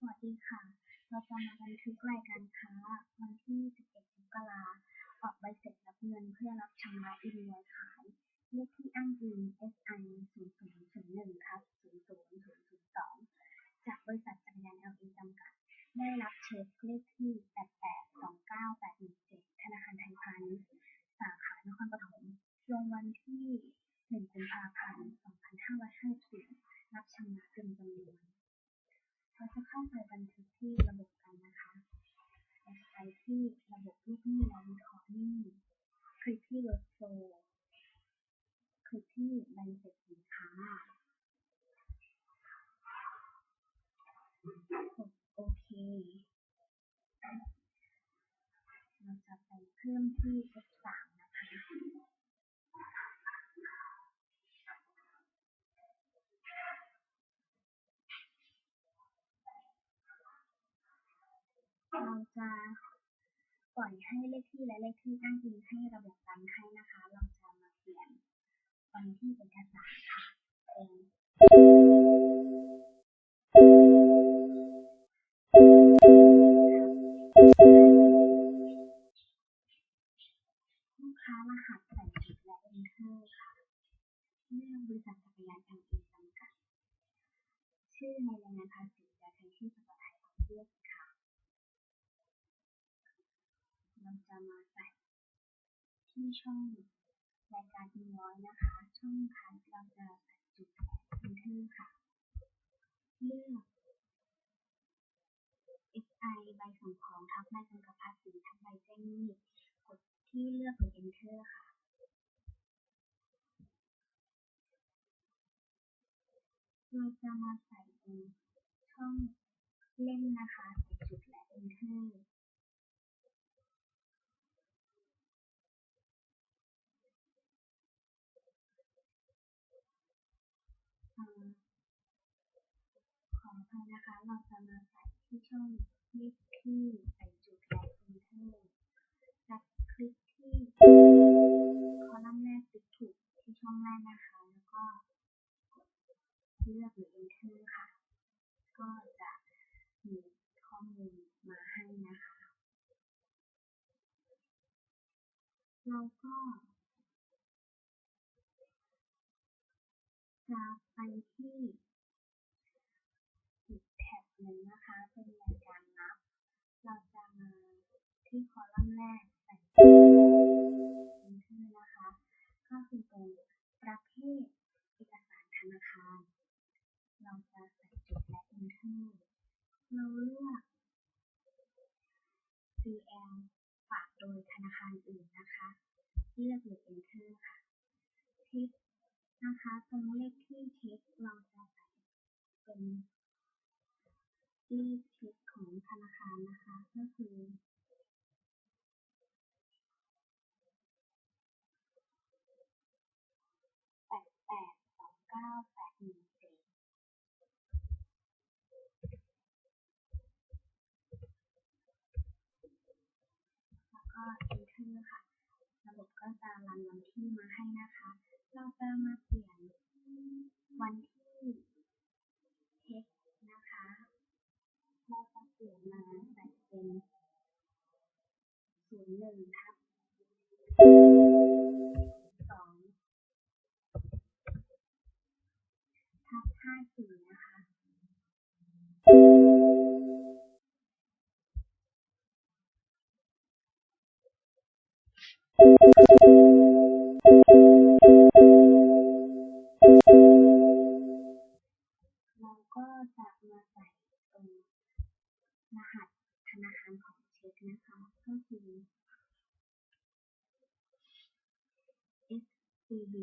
สวัสดีค่ะ เราจะมาบันทึกรายการค้า วันที่ 11มกราออกใบเสร็จรับเงินเพื่อรับชำระอินวอยขาย เลขที่อ้างอิง SI 0001ทับ00002 จากบริษัทจักรยาน LA จำกัด ได้รับเช็คเลขที่ 8829817 ธนาคารไทยพาณิชย์สาขานครปฐม ลงวันที่ 1 กุมภาพันธ์ 2554รับชำระเต็มจำนวน เราจะเข้าไปบันทึกที่ระบบกันนะคะเราจะไปที่ระบบลูกหนี้และวิเคราะห์หนี้คลิกที่ Workflow คลิกที่ใบเสร็จสินค้าโอเคเราจะไปเพิ่มที่ F3 นะคะ จะปล่อยให้เลขที่และเลขที่อ้างอิงให้ระบบรันให้นะคะ เราจะมาเปลี่ยนวันที่เอกสารค่ะเป็นลูกค้ารหัสใส่จุดและ Enter ค่ะเลือกบริษัทจักรยาน LA จำกัด ชื่อในรายงานภาษีจะใช้ชื่อภาษาไทยของเลือกค่ะ เราจะมาใส่ที่ช่องรายการ invoice นะคะ ช่องคัดเราจะใส่จุดและ enter ค่ะ เลือก SI ใบส่งของทับใบกำกับภาษีทับใบแจ้งหนี้กดที่เลือกหรือ enter ค่ะเราจะมาใส่ตรงช่องเล่มนะคะใส่จุดและ enter ขออภัยนะคะ เราจะมาใส่ที่ช่องเลขที่ใส่จุดและ enter จะคลิกที่คอลัมน์แรกติ๊กถูกที่ช่องแรกนะคะ แล้วก็กดเลือกหรือ enter ค่ะ ก็จะมีข้อมูลมาให้นะคะ เราก็จะไปที่ หนึ่งนะคะเป็นรายการนับ เราจะมาที่คอลัมน์แรกใส่ enter นะคะ ก็คือตรงประเภทเอกสารธนาคาร เราจะใส่จุดและ enter เราเลือก CL ฝากโดยธนาคารอื่นนะคะ เลือกหรือ enter ค่ะเช็คนะคะ ตรงเลขที่เช็คเราจะใส่เป็น เลขเช็คของธนาคารนะคะ ก็คือ แปดแปดสองเก้าแปดหนึ่งเจ็ดแล้วก็ enter ค่ะ ระบบก็จะรันวันที่มาให้นะคะ เราจะมาเปลี่ยนวันที่เช็คนะคะ เราจะเปลี่ยนมาใส่เป็นศูนย์หนึ่งทับสองทับห้าสี่นะคะ SCB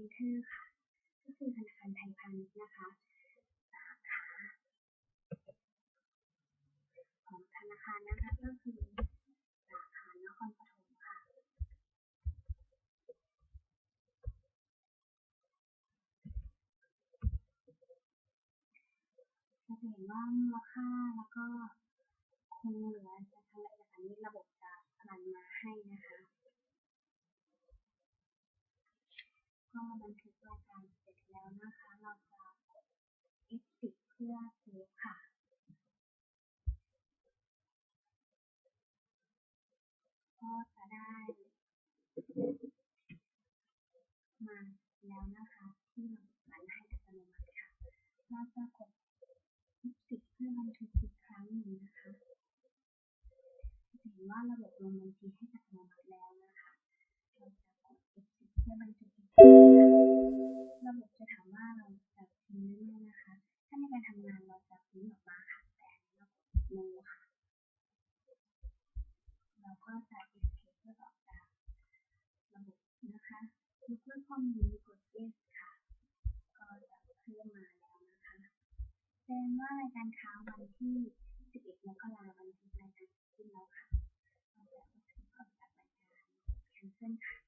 enter ค่ะ ก็คือธนาคารไทยพาณิชย์นะคะ สาขาของธนาคารนะคะก็คือสาขานครปฐมค่ะจะเห็นว่ามูลค่าแล้วก็คงเหลือจะทำเอกสารนี้ระบบจะรันมาให้นะคะ ก็บันทึกรายการเสร็จแล้ว เราจะกด F10 เพื่อเซฟค่ะ ก็จะได้ มาแล้วนะคะ ที่ระบบรันให้อัตโนมัติค่ะ เราจะกด F10 เพื่อบันทึกอีกครั้งหนึ่งนะคะจะเห็นว่าระบบลงบัญชีให้อัตโนมัติแล้วนะคะ เราจะกด F10 เพื่อบันทึกอีกครั้ง ก็จะอินเคเตอร์ออกจากระบบนะคะยกเลิกข้อมูลกด yes ค่ะ ก็จะเพิ่มมาแล้วนะคะแสดงว่ารายการค้าวันที่ 11มกราวันที่รายการขึ้นแล้วค่ะเราจะบันทึกออกจากรายการ cancel ค่ะ